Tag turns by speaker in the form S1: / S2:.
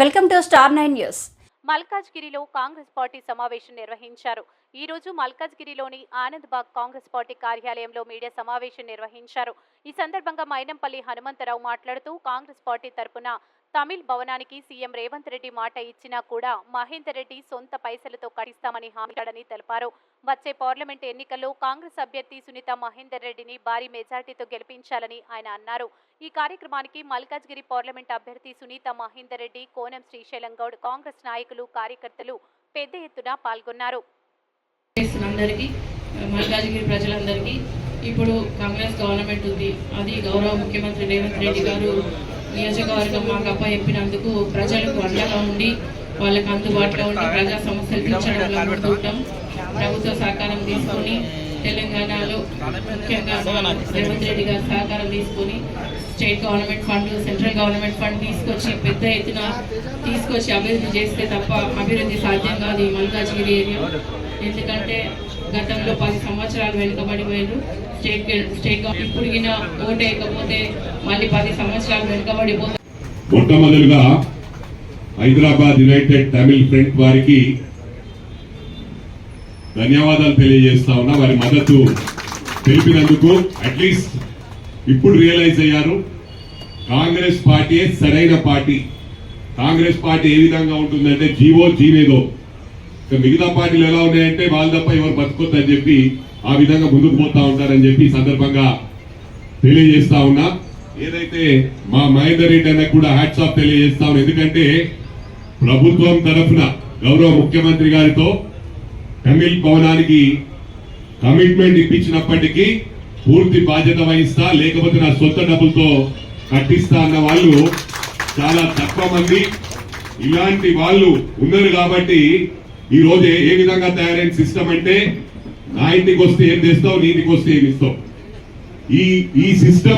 S1: Welcome to star nine news.
S2: మల్కాజ్గిరిలో Congress party సమావేశం నిర్వహించారు. ఈ రోజు మల్కాజ్గిరిలోని ఆనంద్బాగ్ కాంగ్రెస్ పార్టీ కార్యాలయంలో మీడియా సమావేశం నిర్వహించారు. ఈ సందర్భంగా మైనంపల్లి హనుమంతరావు మాట్లాడుతూ కాంగ్రెస్ పార్టీ తరపున తమిళ్ భవనానికి సీఎం రేవంత్ రెడ్డి మాట ఇచ్చినా కూడా మహేందర్ రెడ్డి సొంత పైసలతో కట్టిస్తామని హామీ తెలిపారు. వచ్చే పార్లమెంట్ ఎన్నికల్లో కాంగ్రెస్ అభ్యర్థి సునీత మహేందర్ రెడ్డిని భారీ మెజార్టీతో గెలిపించాలని ఆయన అన్నారు. ఈ కార్యక్రమానికి మల్కాజ్గిరి పార్లమెంట్ అభ్యర్థి సునీత మహేందర్ రెడ్డి కోనం శ్రీశైలం గౌడ్ కాంగ్రెస్ నాయకులు కార్యకర్తలు పెద్ద ఎత్తున పాల్గొన్నారు.
S3: మల్కాజ్గిరి ప్రజలందరికీ ఇప్పుడు కాంగ్రెస్ గవర్నమెంట్ ఉంది. అది గౌరవ ముఖ్యమంత్రి రేవంత్ రెడ్డి గారు నియోజకవర్గం మాకు అప్ప చెప్పినందుకు ప్రజలకు అండగా ఉండి వాళ్ళకు అందుబాటులో ఉండి ప్రజా సమస్యలు తీర్చడంలో ప్రభుత్వ సహకారం తీసుకొని తెలంగాణలో ముఖ్యంగా రేవంత్ రెడ్డి గారు సహకారం తీసుకొని state government fund central government fund తీసుకొచ్చి పెద్ద ఎత్తున తీసుకొచ్చి అభివృద్ధి చేస్తే తప్ప అభివృద్ధి సాధ్యం కాదు ఈ మల్కాజ్గిరి ఏరియా. ఎందుకంటే గతంలో పది సంవత్సరాలు వెనుకబడిపోయారు స్టేట్ స్టేట్ గవర్నమెంట్ ఇప్పుడు గిన ఓటు వేయకపోతే మళ్ళీ పది సంవత్సరాలు వెనుకబడిపోతారు.
S4: మొట్టమొదలుగా హైదరాబాద్ యునైటెడ్ తమిళ్ ఫ్రంట్ వారికి ధన్యవాదాలు తెలియజేస్తా ఉన్నా. వారి మద్దతు తెలిపినందుకు అట్లీస్ట్ ఇప్పుడు రియలైజ్ అయ్యారు. కాంగ్రెస్ పార్టీ సరైన పార్టీ. కాంగ్రెస్ పార్టీ ఏ విధంగా ఉంటుందంటే జీవో జీనేదో మిగతా పార్టీలు ఎలా ఉన్నాయంటే వాళ్ళ తప్ప ఎవరు బతుకొద్దని చెప్పి ఆ విధంగా ముందుకు పోతా ఉంటారని చెప్పి సందర్భంగా తెలియజేస్తా ఉన్నా. ఏదైతే మా మహేందర్ రెడ్డి అన్న కూడా హ్యాట్స్ ఆఫ్ తెలియజేస్తా ఉన్నా. ఎందుకంటే ప్రభుత్వం తరఫున గౌరవ ముఖ్యమంత్రి గారితో తమిళ్ భవనానికి కమిట్మెంట్ ఇప్పించినప్పటికీ పూర్తి బాధ్యత వహిస్తా లేకపోతే నా సొంత డబ్బులతో కట్టిస్తా అన్న వాళ్ళు చాలా తక్కువ మంది. ఇలాంటి వాళ్ళు ఉన్నారు కాబట్టి ఈ రోజు ఏ- విధంగా తయారైన సిస్టమ్ అంటే నా ఇంటికి వస్తే ఏం చేస్తావు నీ ఇంటికి వస్తే ఏమి ఇస్తావు? ఈ ఈ సిస్టమ్